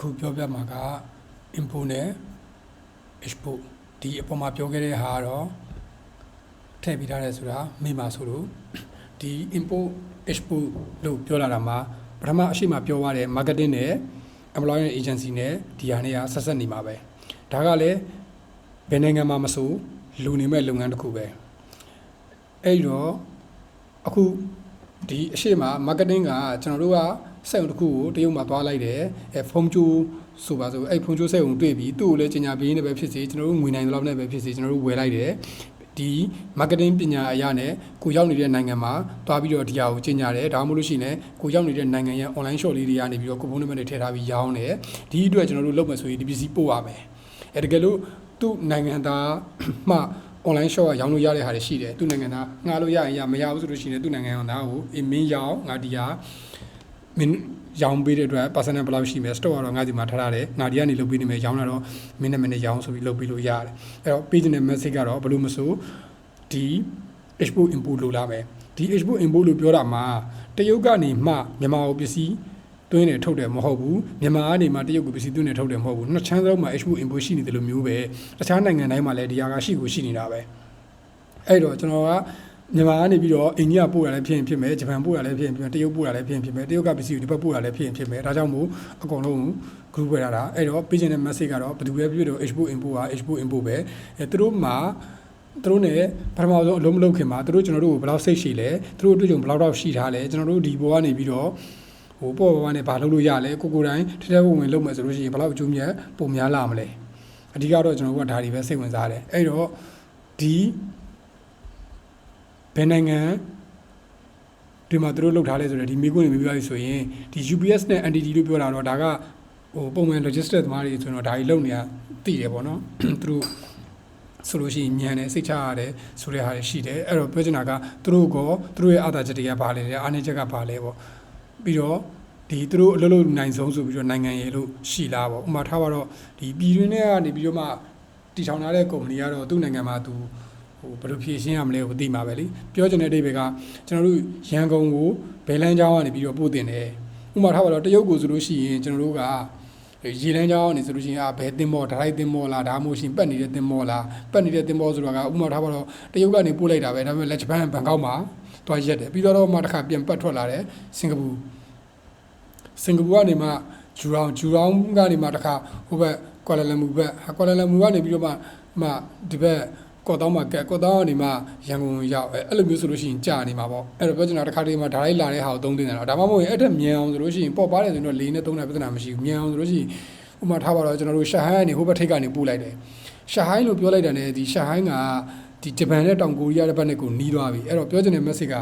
ခုပြောပြမှာက import နဲ့ export ဒီအပေါ်မှာပြောခဲ့တဲ့ဟာကတော့ထည့်ပြီးထားတယ်ဆိုတာမိမှာဆိုလို့ဒီ import export လို့ပြောလာတာမှာပထမအရှိမပြောရတဲ့ marketing နဲ့ employment agency နဲ့ဒီဟာနဲ့ကဆက်ဆက်နေမှာပဲဒါကလည်းဘယ်နိုင်ငံမှာမဆိုလူနေမဲ့လုပ်ငန်းတစ်ခုပဲအဲ့ဒီတော့အခုဒီအရှိမ marketing ကကျွန်တော်တို့က စက်ရုံတစ်ခုကိုတရုတ်မှာသွားလိုက်တယ်အဲဖုန်းကျိုးဆိုပါဆိုအဲ့ဖုန်းကျိုးစက်ရုံတွေ့ပြီးသူ့ကိုလည်းကြီးညာပေးနေပဲဖြစ်စေကျွန်တော်တို့ငွေနိုင်တဲ့လောက်နဲ့ပဲဖြစ်စေကျွန်တော်တို့ဝယ်လိုက်တယ်ဒီ marketing ပညာအရာနဲ့ကိုရောက်နေတဲ့နိုင်ငံမှာတွားပြီးတော့ဒီဟာကိုကြီးညာတယ်ဒါမှမဟုတ်လို့ရှိရင်လည်းကိုရောက်နေတဲ့နိုင်ငံရဲ့ online shop လေးတွေကနေပြီးတော့ကိုဖုန်းနံပါတ်တွေထည့်ထားပြီးရောင်းတယ်ဒီအတွက်ကျွန်တော်တို့လုပ်မယ်ဆိုရင်ဒီပစ္စည်းပို့ရမယ်အဲတကယ်လို့သူ့နိုင်ငံသားမှ online shop ကရောင်းလို့ရတဲ့ဟာတွေရှိတယ်သူ့နိုင်ငံသားငှားလို့ရရင်ရမရဘူးဆိုလို့ရှိရင်သူ့နိုင်ငံသားကိုအမင်းရောင်းငါဒီဟာ မင်းရောင်းပေးတဲ့အတွက် personal ဘယ်လောက်ရှိမယ် store ကတော့ငါဒီမှာထားထားတယ်ငါဒီကနေလုပ်ပေးနေမယ်ရောင်းတာတော့မင်းနဲ့မင်းနဲ့ရောင်းဆိုပြီးလုပ်ပေးလို့ရတယ်အဲ့တော့ page နဲ့ message ကတော့ဘယ်လိုမဆိုဒီ export import လို့လာမယ်ဒီ export import လို့ပြောတာမှာတရုတ်ကနေမှမြန်မာကိုပစ္စည်းတွင်းနေထုတ်တယ်မဟုတ်ဘူးမြန်မာကနေမှတရုတ်ကိုပစ္စည်းတွင်းနေထုတ်တယ်မဟုတ်ဘူးနှစ်ချမ်းစလုံးမှာ export import ရှိနေတယ်လို့မျိုးပဲတခြားနိုင်ငံတိုင်းမှာလည်းဒီဟာကရှိကိုရှိနေတာပဲအဲ့တော့ကျွန်တော်က မြန်မာကနေပြီးတော့အိန္ဒိယပို့ရလည်းဖြစ်ရင်ဖြစ်မယ်ဂျပန်ပို့ရလည်းဖြစ်ရင်ဖြစ်မယ်တရုတ်ပို့ရလည်းဖြစ်ရင်ဖြစ်မယ်တရုတ်ကပစ္စည်းကိုဒီဘက်ပို့ရလည်းဖြစ်ရင်ဖြစ်မယ်ဒါကြောင့်မို့အကုန်လုံး group ဝယ်ရတာအဲ့တော့ page နဲ့ message ကတော့ဘယ်သူပဲဖြစ်ဖြစ်တော့ export import က export import ပဲအဲသူတို့မှာသူတို့ ਨੇ ပထမဆုံးအလုံးမလုံးခင်မှာသူတို့ကျွန်တော်တို့ကိုဘယ်လောက်စိတ်ရှိလဲသူတို့တွေ့ကြုံဘယ်လောက်တော့ရှိထားလဲကျွန်တော်တို့ဒီဘောကနေပြီးတော့ဟိုပေါ့ပေါ့နဲ့ဘာလုပ်လို့ရလဲကိုကိုတိုင်းထထဝင်ဝင်လုပ်မယ်ဆိုလို့ရှိရင်ဘယ်လောက်အကျိုးမြတ်ပုံများလာမလဲအဓိကတော့ကျွန်တော်တို့ကဒါတွေပဲစိတ်ဝင်စားတယ်အဲ့တော့ဒီ ဘယ်နိုင်ငံဒီမှာသူတို့လုပ်ထားလဲဆိုတော့ဒီမိကွန်းတွေမိပြပြီဆိုရင်ဒီ UPS နဲ့ NTT လို့ပြောတာတော့ဒါကဟိုပုံမှန် logistics သမားတွေဆိုတော့ဒါကြီးလုပ်နေတာသိတယ်ပေါ့နော်သူတို့ဆိုလို့ရှိရင်မြန်တယ်စိတ်ချရတယ်ဆိုတဲ့ဟာတွေရှိတယ်အဲ့တော့ပြောချင်တာကသူတို့ကောသူတို့ရဲ့အာသာချက်တွေကဘာလဲလဲအားနည်းချက်ကဘာလဲပေါ့ပြီးတော့ဒီသူတို့အလုပ်လုပ်နိုင်ဆုံးဆိုပြီးတော့နိုင်ငံရေးလို့ရှိလားပေါ့ဥပမာထားပါတော့ဒီပြည်တွင်းထဲကနေပြီးတော့မှတီထောင်ထားတဲ့ကုမ္ပဏီကတော့သူ့နိုင်ငံမှာသူ ဟိုဘယ်လိုဖြည့်ရှင်းရမလဲကိုသိမှာပဲလေပြောချင်တဲ့အဓိပ္ပာယ်ကကျွန်တော်တို့ရန်ကုန်ကိုဘယ်လန်းချောင်းကနေပြီးတော့ပို့တင်တယ်ဥပမာထားပါတော့တရုတ်ကိုဆိုလို့ရှိရင်ကျွန်တော်တို့ကရေလန်းချောင်းနေဆိုလို့ရှိရင်အာဘယ်တင်မော်ဒရိုက်တင်မော်လားဒါမှမဟုတ်ရှင်ပတ်နေတဲ့တင်မော်လားပတ်နေတဲ့တင်မော်ဆိုတာကဥပမာထားပါတော့တရုတ်ကနေပို့လိုက်တာပဲဒါပေမဲ့လက်ဂျပန်ဘန်ကောက်မှာတွားရက်တယ်ပြီးတော့မှတစ်ခါပြန်ပတ်ထွက်လာတယ်စင်ကာပူစင်ကာပူကနေမှဂျူရောင်ဂျူရောင်ကနေမှတစ်ခါဟိုဘက်ကွာလာလမ်ပူဘက်ကွာလာလမ်ပူကနေပြီးတော့မှမှဒီဘက် ကော့တောင်းမှာကဲကော့တောင်းကနေမှရန်ကုန်ရောက်အဲအဲ့လိုမျိုးဆိုလို့ရှိရင်ကြာနေမှာပေါ့အဲ့တော့ပြောချင်တာတစ်ခါတည်းမှာဓာတ်လိုက်လာတဲ့ဟာကိုသုံးတင်တယ်တော့ဒါမှမဟုတ်ရင်အဲ့ထက်မြန်အောင်ဆိုလို့ရှိရင်ပေါ့ပါတယ်ဆိုရင်တော့လေးနဲ့သုံးတာပြဿနာမရှိဘူးမြန်အောင်ဆိုလို့ရှိရင်ဥပမာထားပါတော့ကျွန်တော်တို့ရှာဟိုင်းကနေဟိုဘက်ထိပ်ကနေပို့လိုက်တယ်ရှာဟိုင်းလို့ပြောလိုက်တာ ਨੇ ဒီရှာဟိုင်းကဒီဂျပန်နဲ့တောင်ကိုရီးယားတဲ့ဘက်နဲ့ကိုနီးသွားပြီအဲ့တော့ပြောချင်တဲ့ message က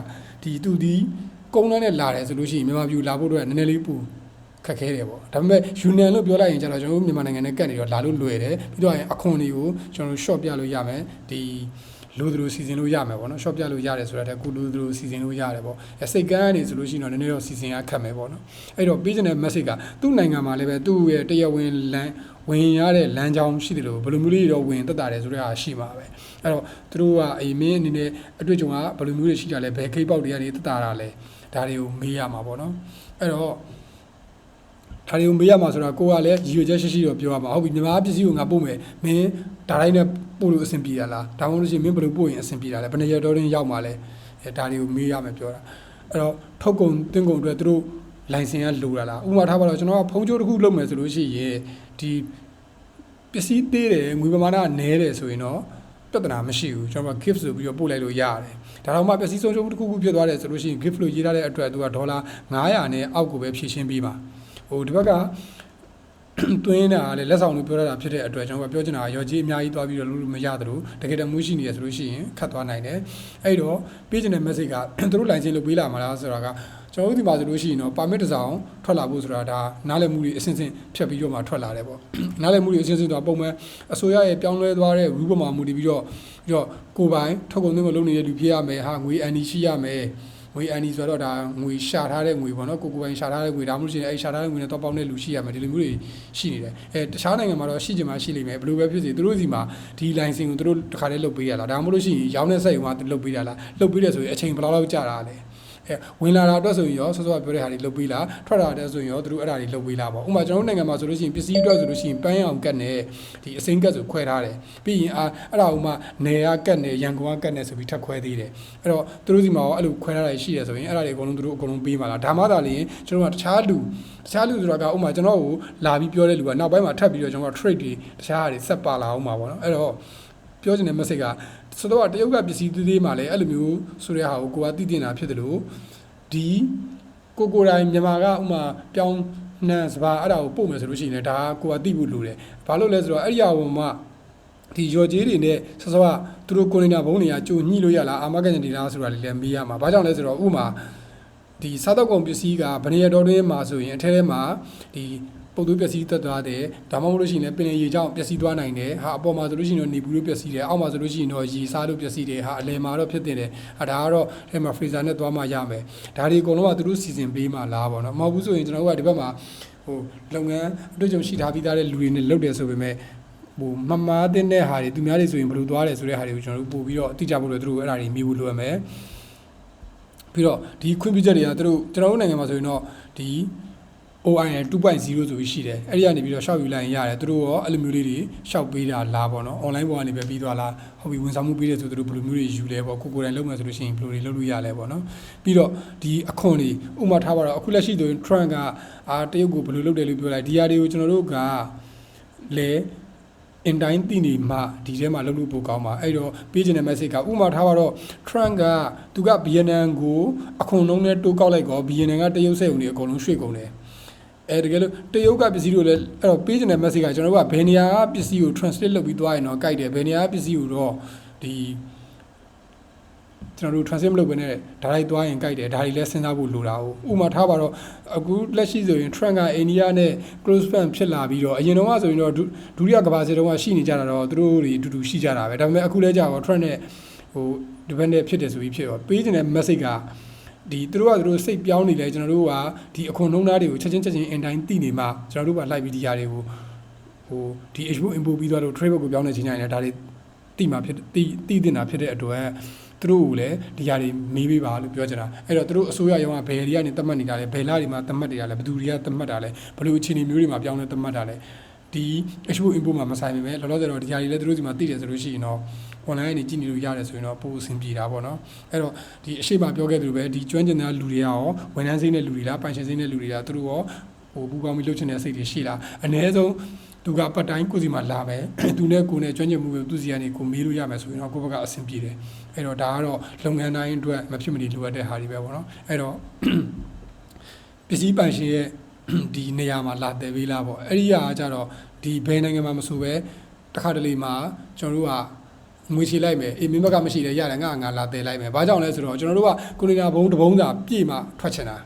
ဒီသူဒီကုန်းလန်းနဲ့လာတယ်ဆိုလို့ရှိရင်မြန်မာပြည်လာဖို့အတွက်နည်းနည်းလေးပူ ခက်ခဲတယ်ပေါ့ဒါပေမဲ့ယူနန်လို့ပြောလိုက်ရင်ကျတော့ကျွန်တော်တို့မြန်မာနိုင်ငံနဲ့ကတ်နေတော့လာလို့လွယ်တယ်ပြီးတော့ရင်အခွန်တွေကိုကျွန်တော်တို့ short ပြလို့ရမယ်ဒီလိုသူလိုစီစဉ်လို့ရမယ်ပေါ့နော် short ပြလို့ရတယ်ဆိုတာတည်းကုလိုသူလိုစီစဉ်လို့ရတယ်ပေါ့အဲစိတ်ကန်းနေဆိုလို့ရှိရင်တော့နည်းနည်းတော့စီစဉ်ရခက်မယ်ပေါ့နော်အဲ့တော့ပေးချင်တဲ့ message ကသူ့နိုင်ငံမှာလည်းပဲသူ့ရဲ့တရားဝင်လမ်းဝင်ရတဲ့လမ်းကြောင်းရှိတယ်လို့ဘယ်လိုမျိုးလေးတော့ဝင်တက်တာတယ်ဆိုတဲ့ဟာရှိမှာပဲအဲ့တော့သူတို့ကအေးမင်းအနေနဲ့အတွေ့အကြုံကဘယ်လိုမျိုးတွေရှိကြလဲဘယ်ခိတ်ပေါက်တွေကနေတက်တာတာလဲဒါတွေကိုမေးရမှာပေါ့နော်အဲ့တော့ ဒါတွေကိုမေးရမှာဆိုတာကိုကလည်းရည်ရွယ်ချက်ရှိရှိတော့ပြောရမှာဟုတ်ပြီမြန်မာပစ္စည်းကိုငါပို့မယ်မင်းဒါတိုင်းနဲ့ပို့လို့အဆင်ပြေတာလားဒါမှမဟုတ်လို့ရှိရင်မင်းဘယ်လိုပို့ရင်အဆင်ပြေတာလဲဘယ်နှရက်တော်တွင်းရောက်မှာလဲအဲဒါတွေကိုမေးရမယ်ပြောတာအဲ့တော့ထုတ်ကုန်တင်းကုန်အတွက်သူတို့လိုင်စင်ကလိုတာလားဥပမာထားပါတော့ကျွန်တော်ကဖုန်းကြိုးတစ်ခုလုပ်မယ်ဆိုလို့ရှိရင်ဒီပစ္စည်းသေးတယ်ငွေပမာဏကနည်းတယ်ဆိုရင်တော့ပြဿနာမရှိဘူးကျွန်တော်က gift ဆိုပြီးတော့ပို့လိုက်လို့ရတယ်ဒါတော့မှပစ္စည်းဆုံးရှုံးမှုတစ်ခုခုဖြစ်သွားတယ်ဆိုလို့ရှိရင် gift လို့ရေးထားတဲ့အတွက်သူကဒေါ်လာ900နဲ့အောက်ကိုပဲဖြည့်ရှင်းပေးပါ ဟိုဒီဘက်ကတွင်းတာလည်းလက်ဆောင်လို့ပြောရတာဖြစ်တဲ့အတွက်ကျွန်တော်ကပြောချင်တာရော်ကြီးအများကြီးသွားပြီးတော့လို့မရသလိုတကယ်တမ်းမှုရှိနေရဆိုလို့ရှိရင်ခတ်သွားနိုင်တယ်အဲ့တော့ပေးချင်တဲ့ message ကသူတို့ line ချင်းလို့ပေးလာမှာလားဆိုတာကကျွန်တော်တို့ဒီမှာဆိုလို့ရှိရင်တော့ permit တစ်စောင်ထွက်လာဖို့ဆိုတာဒါနားလည်မှုတွေအစင်းစင်းဖြတ်ပြီးတော့မှထွက်လာတယ်ပေါ့နားလည်မှုတွေအစင်းစင်းတော့ပုံမှန်အစိုးရရဲ့ပြောင်းလဲသွားတဲ့ rule ပေါ်မှာမူတည်ပြီးတော့ပြီးတော့ကိုယ်ပိုင်ထုတ်ကုန်သွင်းကုန်လုပ်နေတဲ့လူဖြစ်ရမယ်ဟာငွေအန်ဒီရှိရမယ် ငွေအန်ဒီဆိုတော့ဒါငွေရှာထားတဲ့ငွေပေါ့နော်ကိုကိုပိုင်ရှာထားတဲ့ငွေဒါမှမဟုတ်ရှင်အဲရှာထားတဲ့ငွေနဲ့တော့ပေါင်းတဲ့လူရှိရမယ်ဒီလိုမျိုးတွေရှိနေတယ်အဲတခြားနိုင်ငံမှာတော့ရှိချင်မှရှိလိမ့်မယ်ဘယ်လိုပဲဖြစ်စေသူတို့စီမှာဒီ license ကိုသူတို့တခါတည်းလုပ်ပေးရလားဒါမှမဟုတ်လို့ရှိရင်ရောင်းတဲ့စက်ရုံကသူလုပ်ပေးတာလားလုပ်ပေးတယ်ဆိုရင်အချိန်ဘယ်လောက်လောက်ကြာတာလဲ အဲအဲဝင်လာတာအတွက်ဆိုရင်ရောဆောစောကပြောတဲ့ဟာတွေလုပ်ပေးလားထွက်လာတဲ့ဆိုရင်ရောသူတို့အဲ့ဒါတွေလုပ်ပေးလားပေါ့ဥပမာကျွန်တော်တို့နိုင်ငံမှာဆိုလို့ရှိရင်ပစ္စည်းအတွက်ဆိုလို့ရှိရင်ပန်းရောင်ကတ်နဲ့ဒီအစိမ်းကတ်ဆိုခွဲထားတယ်ပြီးရင်အာအဲ့ဒါဥမာနေရကတ်နဲ့ရန်ကုန်ကကတ်နဲ့ဆိုပြီးထပ်ခွဲသေးတယ်အဲ့တော့သူတို့စီမှာရောအဲ့လိုခွဲထားတာရှိတယ်ဆိုရင်အဲ့ဒါတွေအကုန်လုံးသူတို့အကုန်လုံးပေးပါလားဒါမှသာလျှင်ကျွန်တော်ကတခြားလူတခြားလူဆိုတာကဥပမာကျွန်တော်ကိုလာပြီးပြောတဲ့လူကနောက်ပိုင်းမှာထပ်ပြီးတော့ကျွန်တော်က trade တွေတခြားဟာတွေဆက်ပါလာအောင်ပါပေါ့နော်အဲ့တော့ ပြောချင်တဲ့ message ကဆိုတော့တရုတ်ကပစ္စည်းသေးသေးမှလည်းအဲ့လိုမျိုးဆိုတဲ့ဟာကိုကိုကသိတင်တာဖြစ်တယ်လို့ဒီကိုကိုယ်တိုင်မြန်မာကဥမာပြောင်းနှံစပါအဲ့ဒါကိုပို့မယ်ဆိုလို့ရှိရင်လည်းဒါကကိုကသိဖို့လိုတယ်ဘာလို့လဲဆိုတော့အဲ့ဒီအဝမှာဒီရော်ကြီးတွေနဲ့ဆောစောကသူတို့ကိုနေနာဘုံတွေကကြိုညှိလို့ရလားအာမကန်နေလားဆိုတာလေးလည်းမေးရမှာဘာကြောင့်လဲဆိုတော့ဥမာဒီစားတော့ကုန်ပစ္စည်းကဗနေရတော်တွင်းမှာဆိုရင်အထဲထဲမှာဒီ ပုတ်သွေးပျက်စီးသက်သွားတယ်ဒါမှမဟုတ်လို့ရှိရင်လည်းပင်လယ်ရေကြောင့်ပျက်စီးသွားနိုင်တယ်ဟာအပေါ်မှာဆိုလို့ရှိရင်တော့နေဘူးလို့ပျက်စီးတယ်အောက်မှာဆိုလို့ရှိရင်တော့ရေစားလို့ပျက်စီးတယ်ဟာအလယ်မှာတော့ဖြစ်တင်တယ်ဟာဒါကတော့အဲမှာ freezer နဲ့သွားမှရမယ်ဒါတွေအကုန်လုံးကသူတို့စီစဉ်ပေးမှလားပေါ့နော်မဟုတ်ဘူးဆိုရင်ကျွန်တော်တို့ကဒီဘက်မှာဟိုလုပ်ငန်းအတွေ့အကြုံရှိထားပြီးသားတဲ့လူတွေနဲ့လုပ်တယ်ဆိုပေမဲ့ဟိုမမားတဲ့ဟာတွေသူများတွေဆိုရင်ဘယ်လိုသွားတယ်ဆိုတဲ့ဟာတွေကိုကျွန်တော်တို့ပို့ပြီးတော့အတိအကျဖို့လို့သူတို့အဲ့ဒါတွေမြည်ဖို့လိုရမယ်ပြီးတော့ဒီခွင့်ပြုချက်တွေကသူတို့ကျွန်တော်တို့နိုင်ငံမှာဆိုရင်တော့ဒီ OIN 2.0ဆိုပြီးရှိတယ်အဲ့ဒီကနေပြီးတော့ရှောက်ယူလိုက်ရင်ရတယ်သူတို့ရောအဲ့လိုမျိုးလေးတွေရှောက်ပေးတာလားပေါ့နော် online ပေါ်ကနေပဲပြီးသွားလားဟုတ်ပြီဝန်ဆောင်မှုပေးတယ်ဆိုသူတို့ဘယ်လိုမျိုးတွေယူလဲပေါ့ကိုကိုယ်တိုင်လုပ်မယ်ဆိုလို့ရှိရင်ဘယ်လိုတွေလုပ်လို့ရလဲပေါ့နော်ပြီးတော့ဒီအခွန်တွေဥပမာထားပါတော့အခုလက်ရှိဆိုရင် Trump ကအာတရုတ်ကိုဘယ်လိုလုပ်တယ်လို့ပြောလိုက်ဒီဟာတွေကိုကျွန်တော်တို့ကလေအင်တိုင်းတည်နေမှဒီထဲမှာလုပ်လို့ပိုကောင်းပါအဲ့တော့ပေးချင်တဲ့ message ကဥပမာထားပါတော့ Trump ကသူက BNN ကိုအခွန်လုံးနဲ့တိုးကောက်လိုက်ကော BNN ကတရုတ်စက်ုံတွေအကုန်လုံးရွှေ့ကုန်တယ် အဲတကယ်လို့တရုတ်ကပစ္စည်းတွေလည်းအဲ့တော့ပေးချင်တဲ့ message ကကျွန်တော်တို့ကဘယ်နေရာကပစ္စည်းကို translate လုပ်ပြီးသွားရင်တော့ကြိုက်တယ်ဘယ်နေရာကပစ္စည်းကိုတော့ဒီကျွန်တော်တို့ translate မလုပ်ဘဲနဲ့ဒါလိုက်သွားရင်ကြိုက်တယ်ဒါတွေလည်းစဉ်းစားဖို့လိုတာ哦ဥပမာထားပါတော့အခုလက်ရှိဆိုရင် Trump ကအိန္ဒိယနဲ့ close friend ဖြစ်လာပြီးတော့အရင်တော့ဆိုရင်တော့ဒုဒုတိယကမ္ဘာစစ်တုန်းကရှိနေကြတာတော့သူတို့တွေအတူတူရှိကြတာပဲဒါပေမဲ့အခုလဲကြာတော့ Trump နဲ့ဟို dependent ဖြစ်တယ်ဆိုပြီးဖြစ်တော့ပေးချင်တဲ့ message က ဒီသူတို့ကသူတို့စိတ်ပြောင်းနေလဲကျွန်တော်တို့ကဒီအခွန်နှုံးသားတွေကိုချက်ချင်းချက်ချင်းအင်တိုင်းသိနေမှကျွန်တော်တို့ကလိုက်ပြီးဒီຢာတွေကိုဟိုဒီ export import ပြီးသွားလို့ trade ဘက်ကိုပြောင်းနေချိန်တိုင်းလည်းဒါတွေသိမှဖြစ်သိသိတင်တာဖြစ်တဲ့အတွက်သူတို့ကိုလည်းဒီຢာတွေမေးပေးပါလို့ပြောကြတာအဲ့တော့သူတို့အစိုးရရောကဘယ်တွေကနေသတ်မှတ်နေတာလဲဘယ်လာတွေမှာသတ်မှတ်နေတာလဲဘယ်သူတွေကသတ်မှတ်တာလဲဘယ်လိုအခြေအနေမျိုးတွေမှာပြောင်းလဲသတ်မှတ်တာလဲဒီ export import မှာမဆိုင်ပေမဲ့လောလောဆယ်တော့ဒီຢာတွေလည်းသူတို့ဒီမှာသိတယ်ဆိုလို့ရှိရင်တော့ online ကနေကြည့်နေလို့ရတယ်ဆိုရင်တော့ပိုအဆင်ပြေတာပေါ့နော်အဲ့တော့ဒီအရှိမပြောခဲ့သလိုပဲဒီကျွမ်းကျင်တဲ့လူတွေရောဝန်ထမ်းစိမ်းတဲ့လူတွေလားပိုင်ရှင်စိမ်းတဲ့လူတွေလားသူတို့ရောဟိုပူပေါင်းပြီးလှုပ်ချင်တဲ့စိတ်တွေရှိလားအ ਨੇ ဆုံးသူကပတ်တိုင်းကိုစီမှာလာမယ်သူနဲ့ကိုနဲ့ကျွမ်းကျင်မှုကိုသူစီကနေကိုမေးလို့ရမယ်ဆိုရင်တော့ကိုယ့်ဘက်ကအဆင်ပြေတယ်အဲ့တော့ဒါကတော့လုပ်ငန်းတိုင်းအတွက်မဖြစ်မနေလိုအပ်တဲ့ဟာတွေပဲပေါ့နော်အဲ့တော့ပစ္စည်းပိုင်ရှင်ရဲ့ဒီနေရာမှာလာတယ်ပေးလားပေါ့အဲ့ဒီဟာကကြတော့ဒီဘယ်နိုင်ငံမှာမဆိုပဲတစ်ခါတလေမှာကျွန်တော်တို့က ငွေချေလိုက်မယ်အေးမင်းဘက်ကမရှိတယ်ရတယ်ငါငါလာတယ်လိုက်မယ်ဘာကြောင့်လဲဆိုတော့ကျွန်တော်တို့ကကိုနေနာဘုံတစ်ဘုံသာပြည့်မှထွက်ချင်တာ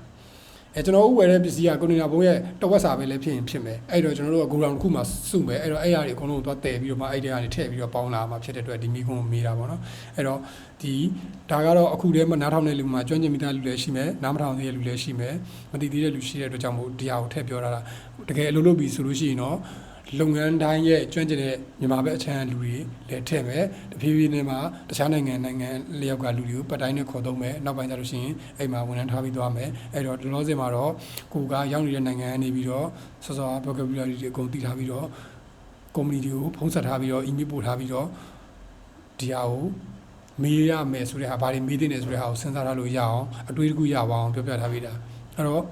အဲကျွန်တော်ဥဝယ်တဲ့ပစ္စည်းကကိုနေနာဘုံရဲ့တဝက်စာပဲလည်းဖြစ်ရင်ဖြစ်မယ်အဲ့တော့ကျွန်တော်တို့ကဂိုရောင်တစ်ခုမှစုမယ်အဲ့တော့အဲ့ရတွေအကုန်လုံးသွားတည်ပြီးတော့မှအဲ့ဒီကနေထည့်ပြီးတော့ပေါင်းလာမှဖြစ်တဲ့အတွက်ဒီမိကုန်းကိုမေးတာပေါ့နော်အဲ့တော့ဒီဒါကတော့အခုတည်းမှနားထောင်တဲ့လူမှာကျွမ်းကျင်မိသားလူလည်းရှိမယ်နားမထောင်သေးတဲ့လူလည်းရှိမယ်မသိသေးတဲ့လူရှိတဲ့အတွက်ကြောင့်မို့ဒီဟာကိုထည့်ပြောတာလားတကယ်အလုပ်လုပ်ပြီးဆိုလို့ရှိရင်တော့ လုပ်ငန်းတိုင်းရဲ့ကျွမ်းကျင်တဲ့မြန်မာဘက်အချမ်းလူတွေလည်းထည့်မယ်တဖြည်းဖြည်းနဲ့မှတခြားနိုင်ငံနိုင်ငံလျောက်ကလူတွေကိုပတ်တိုင်းနဲ့ခေါ်သုံးမယ်နောက်ပိုင်းကျလို့ရှိရင်အိမ်မှာဝန်ထမ်းထားပြီးသွားမယ်အဲ့တော့ဒီလောဆယ်မှာတော့ကိုကရောက်နေတဲ့နိုင်ငံကနေပြီးတော့စောစောပြောခဲ့ပြီးတော့ဒီအကုန်တည်ထားပြီးတော့ကုမ္ပဏီတွေကိုဖုံးဆက်ထားပြီးတော့ email ပို့ထားပြီးတော့ဒီဟာကိုမေးရမယ်ဆိုတဲ့ဟာဘာတွေမေးတဲ့နေဆိုတဲ့ဟာကိုစဉ်းစားထားလို့ရအောင်အတွေးတစ်ခုရပါအောင်ပြောပြထားပြီးတာအဲ့တော့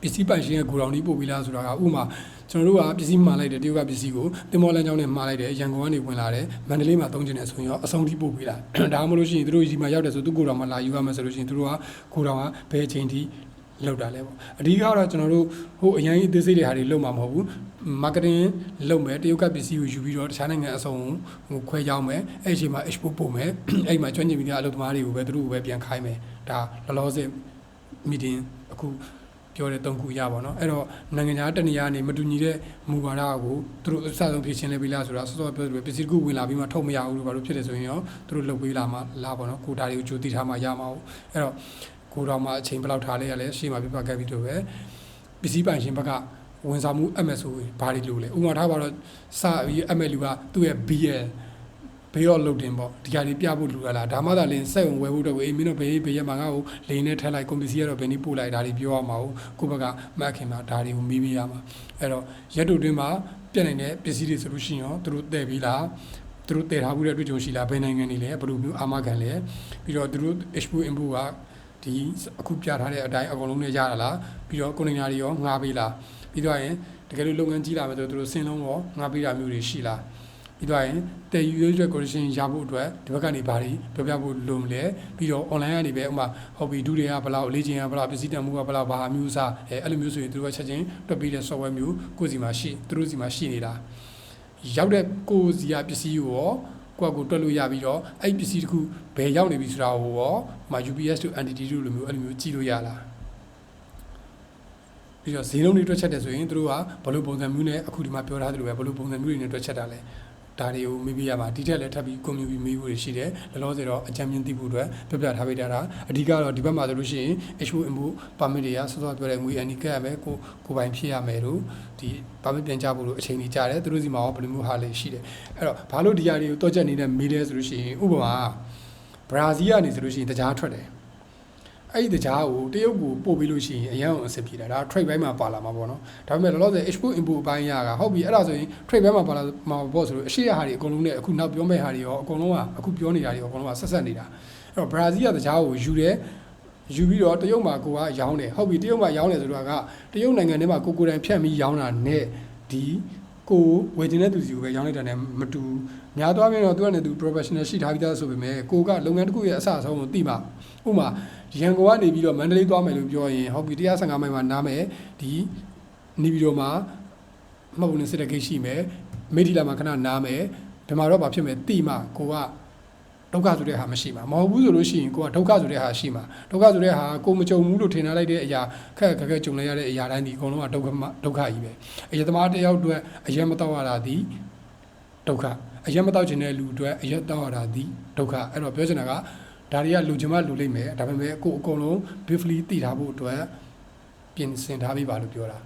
ပစ္စည်းပိုင်ရှင်ရဲ့ဂိုရောင်ကြီးပို့ပြီးလားဆိုတာကဥမာ ကျွန်တော်တို့ကပစ္စည်းမှားလိုက်တယ်တရုတ်ကပစ္စည်းကိုတင်မောလန်းချောင်းနဲ့မှားလိုက်တယ်ရန်ကုန်ကနေဝင်လာတယ်မန္တလေးမှာသုံးကျင်တယ်ဆိုရင်ရောအဆုံးထိပို့ပေးလာဒါမှမဟုတ်လို့ရှိရင်သူတို့ဒီမှာရောက်တယ်ဆိုသူ့ကိုယ်တော်မှာလာယူရမယ်ဆိုလို့ရှိရင်သူတို့ကကိုယ်တော်ကဘယ်အချိန်ထိလောက်တာလဲပေါ့အဓိကတော့ကျွန်တော်တို့ဟိုအရင်အသေးစိတ်တွေဟာတွေလုပ်မှာမဟုတ်ဘူးမာကတင်လုပ်မယ်တရုတ်ကပစ္စည်းကိုယူပြီးတော့တခြားနိုင်ငံအစုံဟိုခွဲရောက်မယ်အဲ့ဒီအချိန်မှာ export ပို့မယ်အဲ့မှာကျွမ်းကျင်ပြီးသားအလုပ်သမားတွေကိုပဲသူတို့ကိုပဲပြန်ခိုင်းမယ်ဒါလောလောဆယ် meeting အခု ပြောတဲ့သုံးခုရပါတော့အဲ့တော့နိုင်ငံခြားတနေရာနေမတူညီတဲ့မူဝါဒကိုသူတို့အစဆုံးဖြစ်ချင်းလဲပေးလားဆိုတာစောစောပြောသလိုပစ္စည်းတစ်ခုဝင်လာပြီးမှထုတ်မရဘူးလို့ဘာလို့ဖြစ်တယ်ဆိုရင်ရောသူတို့လုပ်ပေးလာမှလာပါတော့ကိုဒါတွေကိုကြိုသိထားမှရမှာဟုတ်အဲ့တော့ကိုတော်မှအချိန်ဘယ်လောက်ထားလဲရလဲရှေ့မှာပြပခဲ့ပြီးတော့ပဲပစ္စည်းပိုင်ရှင်ဘက်ကဝန်ဆောင်မှု MS ဆိုဘာတွေလို့လဲဥပမာထားပါတော့စပြီး ML ကသူ့ရဲ့ BL ဘေးရောလုတ်တင်ပေါ့ဒီကနေ့ပြဖို့လူရလားဒါမှသာလင်းစက်ဝင်ဝယ်ဖို့အတွက်ကိုအေးမင်းတို့ဘေးဘေးရမှာငါ့ကိုလိန်နဲ့ထက်လိုက်ကွန်ပီစီကတော့ဘယ်နည်းပို့လိုက်ဒါတွေပြောရမှာကိုကိုဘက်ကမတ်ခင်မှာဒါတွေကိုမေးပေးရမှာအဲ့တော့ရက်တို့တွင်းမှာပြက်နိုင်တဲ့ပစ္စည်းတွေဆိုလို့ရှိရင်ရောသူတို့တည်ပြီးလားသူတို့တည်ထားမှုတဲ့အတွက်ကြုံရှိလားဘယ်နိုင်ငံနေလဲဘယ်လိုမျိုးအာမခံလဲပြီးတော့သူတို့ export import ကဒီအခုပြထားတဲ့အတိုင်းအကုန်လုံးနဲ့ရတာလားပြီးတော့ကွန်တိန်နာတွေရောငှားပေးလားပြီးတော့ရင်တကယ်လို့လုပ်ငန်းကြီးလာမယ်ဆိုသူတို့စင်းလုံးရောငှားပေးတာမျိုးတွေရှိလား ပြီးတော့ရင်တည်ယူရွေးချက် condition ရဖို့အတွက်ဒီဘက်ကနေဘာတွေပြောပြဖို့လိုမလဲပြီးတော့ online ကနေပဲဥပမာ hobby ဒုတွေကဘယ်လောက်လေ့ကျင့်ရဘယ်လောက်ပစ္စည်းတန်မှုကဘယ်လောက်ဘာအမျိုးအစားအဲအဲ့လိုမျိုးဆိုရင်သူတို့ကချက်ချင်းတွက်ပြီးတဲ့ software မျိုးကိုယ့်စီမှာရှိသူတို့စီမှာရှိနေတာရောက်တဲ့ကိုယ့်စီကပစ္စည်းကိုရောကိုယ့်ကိုတွက်လို့ရပြီးတော့အဲ့ပစ္စည်းတစ်ခုဘယ်ရောက်နေပြီဆိုတာကိုရောဥပမာ UPS တို့ entity တို့လိုမျိုးအဲ့လိုမျိုးကြည့်လို့ရလားပြီးတော့ဈေးနှုန်းတွေတွက်ချက်တယ်ဆိုရင်သူတို့ကဘယ်လိုပုံစံမျိုးနဲ့အခုဒီမှာပြောထားသလိုပဲဘယ်လိုပုံစံမျိုးတွေနဲ့တွက်ချက်တာလဲ ဒါတွေကိုမေးပြရမှာဒီထက်လည်းထပ်ပြီး community မေးဖို့ရှိတယ်လောလောဆယ်တော့အကြံဉာဏ်သိဖို့အတွက်ပြပြထားပေးတာဒါအဓိကတော့ဒီဘက်မှာဆိုလို့ရှိရင် HO input permit တွေကဆောစောပြောတဲ့ငွေအနိကရမယ်ကိုကိုပိုင်ဖြစ်ရမယ်လို့ဒီ permit ပြန်ကြဖို့လို့အချိန်ကြီးကြာတယ်သူတို့စီမှာရောဘယ်လိုမျိုးဟာလေးရှိတယ်အဲ့တော့ဘာလို့ဒီဟာတွေကိုတွက်ချက်နေတဲ့မေးလဲဆိုလို့ရှိရင်ဥပမာဘရာဇီးကနေဆိုလို့ရှိရင်တကြားထွက်တယ် အဲ့ဒီတကြားကိုတရုတ်ကိုပို့ပေးလို့ရှိရင်အရန်အောင်အဆင်ပြေတာဒါ trade ဘိုင်းမှာပါလာမှာပေါ့နော်ဒါပေမဲ့လောလောဆယ် export import ဘိုင်းရကဟုတ်ပြီအဲ့ဒါဆိုရင် trade ဘိုင်းမှာပါလာမှာပေါ့ဆိုလို့အရှိရဟာတွေအကုန်လုံးနဲ့အခုနောက်ပြောမယ့်ဟာတွေရောအကုန်လုံးကအခုပြောနေတာတွေရောအကုန်လုံးကဆက်ဆက်နေတာအဲ့တော့ဘရာဇီးကတကြားကိုယူတယ်ယူပြီးတော့တရုတ်မှာကိုကရောင်းတယ်ဟုတ်ပြီတရုတ်မှာရောင်းတယ်ဆိုတော့ကတရုတ်နိုင်ငံထဲမှာကိုကိုယ်တိုင်ဖြတ်ပြီးရောင်းတာနဲ့ဒီ ကိုဝယ်တင်တဲ့သူစီကိုပဲရောင်းလိုက်တာနဲ့မတူဘူးများသွားပြန်တော့သူကလည်းသူ professional ရှိထားပြီးသားဆိုပေမဲ့ကိုကလုပ်ငန်းတစ်ခုရဲ့အစအဆုံးကိုသိမှာဥပမာရန်ကုန်ကနေပြီးတော့မန္တလေးသွားမယ်လို့ပြောရင်ဟုတ်ပြီ115မိုင်မှာနားမယ်ဒီနေပြီးတော့မှာမှတ်ပုံနဲ့စစ်တဲ့ဂိတ်ရှိမယ်မိထီလာမှာခဏနားမယ်ဒီမှာတော့ဘာဖြစ်မယ်တိမှကိုက ဒုက္ခဆိုတဲ့ဟာမရှိမှာမဟုတ်ဘူးဆိုလို့ရှိရင်ကိုကဒုက္ခဆိုတဲ့ဟာရှိမှာဒုက္ခဆိုတဲ့ဟာကိုမကြုံဘူးလို့ထင်ထားလိုက်တဲ့အရာခက်ခက်ခက်ကြုံလိုက်ရတဲ့အရာတိုင်းဒီအကုန်လုံးကဒုက္ခမဒုက္ခကြီးပဲအယသမားတစ်ယောက်အတွက်အယက်မတော့ရတာဒီဒုက္ခအယက်မတော့ခြင်းတဲ့လူအတွက်အယက်တော့ရတာဒီဒုက္ခအဲ့တော့ပြောချင်တာကဒါတွေကလူချင်မှလူလိမ့်မယ်ဒါပေမဲ့ကိုယ်အကုန်လုံး briefly သိထားဖို့အတွက်ပြင်ဆင်ထားပြီးပါလို့ပြောတာ